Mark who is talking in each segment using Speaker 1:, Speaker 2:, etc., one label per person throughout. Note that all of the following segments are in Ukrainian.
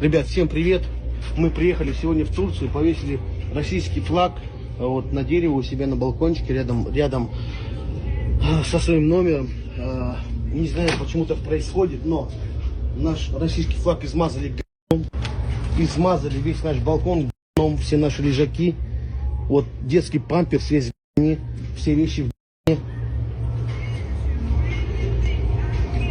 Speaker 1: Ребят, всем привет! Мы приехали сегодня в Турцию, повесили российский флаг э, вот на дерево у себя на балкончике рядом, рядом э, со своим номером. Э, Не знаю, почему так происходит, но наш российский флаг измазали говном, измазали весь наш балкон говном, все наши лежаки. Вот детский памперс весь в говне, все вещи в говне.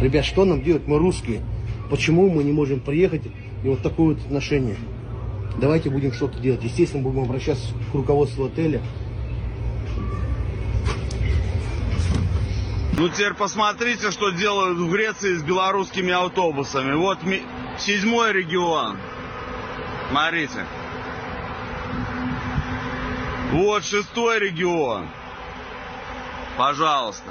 Speaker 1: Ребят, что нам делать? Мы русские. Почему мы не можем приехать и вот такое вот отношение? Давайте будем что-то делать. Естественно, будем обращаться к руководству отеля.
Speaker 2: Ну теперь посмотрите, что делают в Греции с белорусскими автобусами. Вот ми- седьмой регион. Смотрите. Вот шестой регион. Пожалуйста.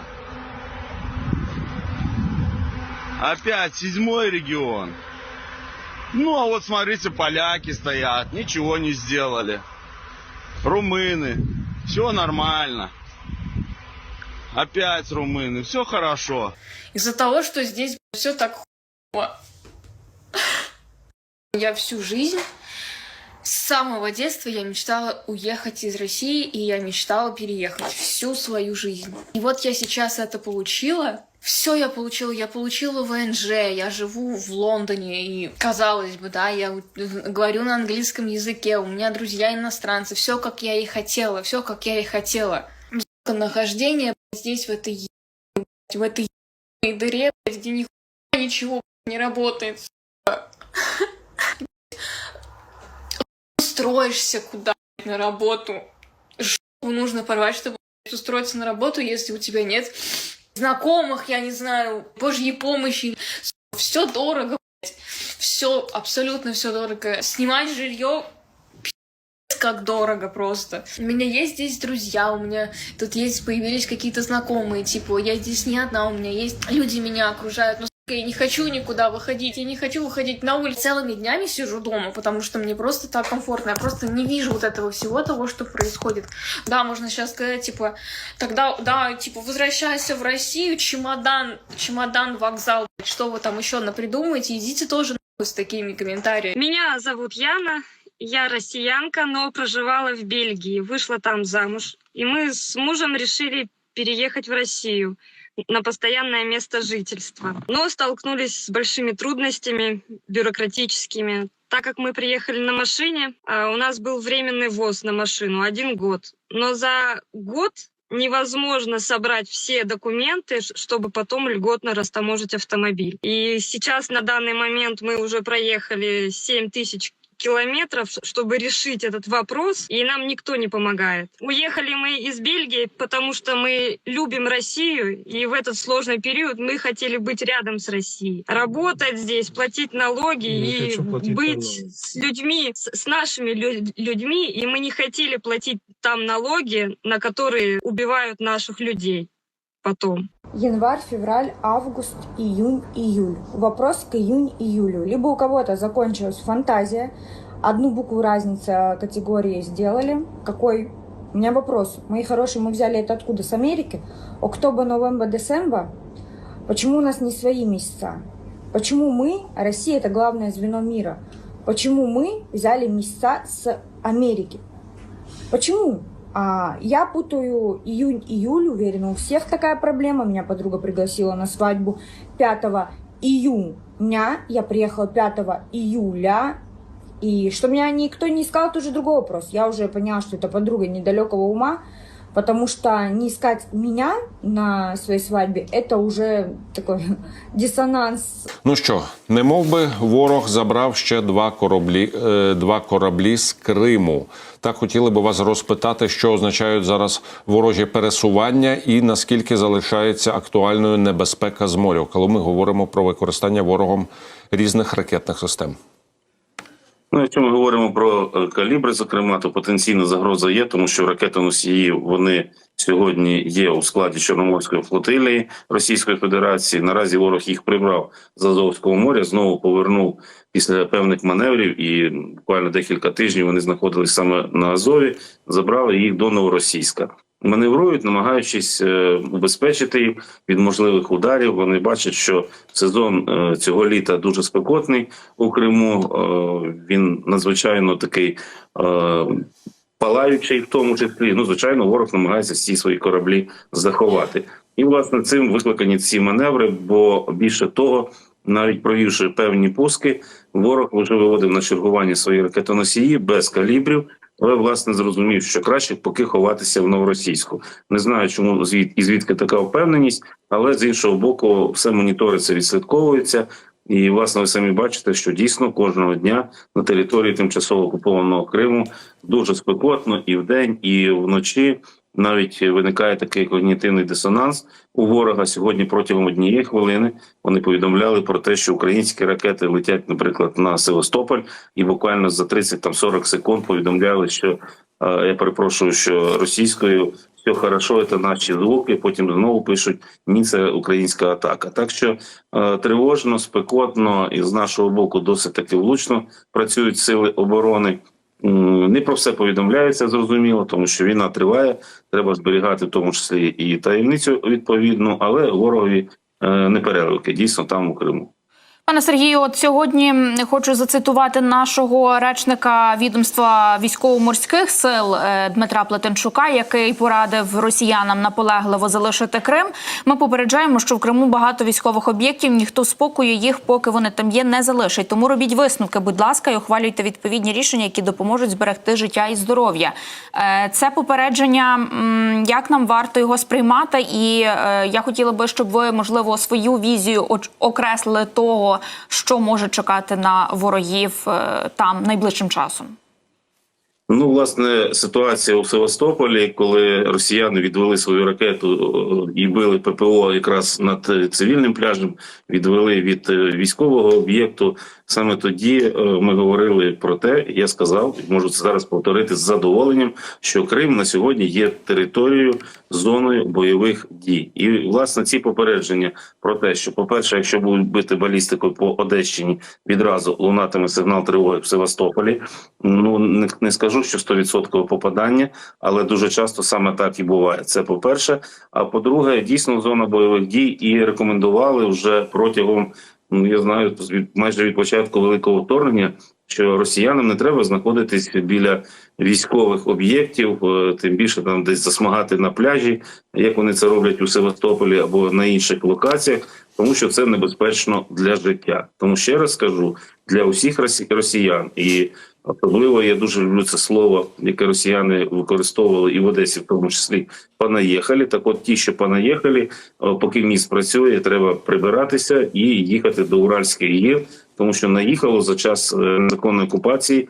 Speaker 2: Опять седьмой регион. Ну а вот смотрите, поляки стоят, ничего не сделали. Румыны. Все нормально. Опять румыны. Все хорошо.
Speaker 3: Из-за того, что здесь все так. Я всю жизнь, с самого детства я мечтала уехать из России, и я мечтала переехать всю свою жизнь. И вот я сейчас это получила. Все я получила, я получила ВНЖ, я живу в Лондоне, и казалось бы, да, я говорю на английском языке, у меня друзья иностранцы, все как я и хотела, все как я и хотела. Нахождение здесь в этой в этой дыре, где ничего не работает, Устроишься куда на работу. Жопу нужно порвать, чтобы устроиться на работу, если у тебя нет знакомых, я не знаю, божьей помощи. Все дорого, все, абсолютно все дорого. Снимать жилье как дорого просто. У меня есть здесь друзья, у меня тут есть, появились какие-то знакомые, типа, я здесь не одна, у меня есть люди меня окружают, но сука, я не хочу никуда выходить, я не хочу выходить на улицу. Целыми днями сижу дома, потому что мне просто так комфортно, я просто не вижу вот этого всего того, что происходит. Да, можно сейчас сказать, типа, тогда, да, типа, возвращайся в Россию, чемодан, чемодан, вокзал, что вы там еще напридумаете, идите тоже с такими комментариями.
Speaker 4: Меня зовут Яна, я россиянка, но проживала в Бельгии, вышла там замуж. И мы с мужем решили переехать в Россию на постоянное место жительства. Но столкнулись с большими трудностями бюрократическими. Так как мы приехали на машине, а, у нас был временный ввоз на машину, один год. Но за год невозможно собрать все документы, чтобы потом льготно растаможить автомобиль. И сейчас на данный момент мы уже проехали 7 тысяч километров, чтобы решить этот вопрос, и нам никто не помогает. Уехали мы из Бельгии, потому что мы любим Россию, и в этот сложный период мы хотели быть рядом с Россией. Работать здесь, платить налоги
Speaker 5: Не
Speaker 4: и
Speaker 5: платить
Speaker 4: быть
Speaker 5: налоги.
Speaker 4: с людьми, с, с нашими лю- людьми, и мы не хотели платить там налоги, на которые убивают наших людей потом.
Speaker 6: Январь, февраль, август, июнь, июль. Вопрос к июнь-июлю. Либо у кого-то закончилась фантазия, одну букву разница категории сделали. Какой? У меня вопрос. Мои хорошие, мы взяли это откуда? С Америки? Октобер, новембер, декабрь? Почему у нас не свои месяца? Почему мы, Россия это главное звено мира, почему мы взяли месяца с Америки? Почему? А, я путаю июнь-июль, уверена, у всех такая проблема. Меня подруга пригласила на свадьбу 5 июня. Я приехала 5 июля. И что меня никто не искал, это уже другой вопрос. Я уже поняла, что это подруга недалекого ума, потому что не искать меня на своей свадьбе, это уже такой диссонанс
Speaker 7: Ну що, не мов би, ворог забрав ще два кораблі, е, два кораблі з Криму. Так хотіли би вас розпитати, що означають зараз ворожі пересування і наскільки залишається актуальною небезпека з моря, коли ми говоримо про використання ворогом різних ракетних систем.
Speaker 5: Ну, якщо ми говоримо про е, калібри, зокрема, то потенційна загроза є, тому що ракетоносії вони сьогодні є у складі Чорноморської флотилії Російської Федерації. Наразі ворог їх прибрав з Азовського моря, знову повернув після певних маневрів, і буквально декілька тижнів вони знаходились саме на Азові, забрали їх до Новоросійська. Маневрують, намагаючись е, убезпечити їх від можливих ударів. Вони бачать, що сезон е, цього літа дуже спекотний у Криму. Е, Він надзвичайно такий. Палаючий, в тому числі, ну звичайно, ворог намагається всі свої кораблі заховати, і власне цим викликані ці маневри. Бо більше того, навіть провівши певні пуски, ворог вже виводив на чергування свої ракетоносії без калібрів, але власне зрозумів, що краще поки ховатися в новоросійську. Не знаю, чому звід і звідки така впевненість, але з іншого боку, все моніториться, відслідковується. І власне ви самі бачите, що дійсно кожного дня на території тимчасово окупованого Криму дуже спекотно і вдень, і вночі. Навіть виникає такий когнітивний дисонанс у ворога. Сьогодні протягом однієї хвилини вони повідомляли про те, що українські ракети летять, наприклад, на Севастополь, і буквально за 30-40 секунд повідомляли, що е, я перепрошую, що російською все хорошо, це наші звуки. Потім знову пишуть ні, це українська атака. Так що е, тривожно, спекотно і з нашого боку досить таки влучно працюють сили оборони. Не про все повідомляється, зрозуміло, тому що війна триває. Треба зберігати в тому числі і таємницю відповідну, але ворогові е, не переливки дійсно там у Криму.
Speaker 8: Пане Сергію, от сьогодні хочу зацитувати нашого речника відомства військово-морських сил е, Дмитра Плетенчука, який порадив росіянам наполегливо залишити Крим. Ми попереджаємо, що в Криму багато військових об'єктів. Ніхто спокою їх, поки вони там є, не залишить. Тому робіть висновки, будь ласка, і ухвалюйте відповідні рішення, які допоможуть зберегти життя і здоров'я. Е, Це попередження. Як нам варто його сприймати? І е, я хотіла би, щоб ви можливо свою візію окреслили того, що може чекати на ворогів е, там найближчим часом.
Speaker 5: Ну, власне, ситуація у Севастополі, коли росіяни відвели свою ракету е, і били ППО якраз над е, цивільним пляжем, відвели від е, військового об'єкту. Саме тоді ми говорили про те, я сказав, можу це зараз повторити з задоволенням, що Крим на сьогодні є територією зоною бойових дій. І власне ці попередження про те, що, по-перше, якщо будуть бити балістикою по Одещині, відразу лунатиме сигнал тривоги в Севастополі. Ну не, не скажу, що 100% попадання, але дуже часто саме так і буває. Це по-перше. А по-друге, дійсно зона бойових дій і рекомендували вже протягом. Ну, я знаю, майже від початку великого вторгнення, що росіянам не треба знаходитись біля військових об'єктів, е, тим більше там десь засмагати на пляжі, як вони це роблять у Севастополі або на інших локаціях, тому що це небезпечно для життя. Тому ще раз скажу для усіх росі- росіян і. Особливо я дуже люблю це слово, яке росіяни використовували і в Одесі, в тому числі понаїхали. Так, от ті, що понаїхали, е, поки міст працює, треба прибиратися і їхати до Уральських гір, тому що наїхало за час е, незаконної окупації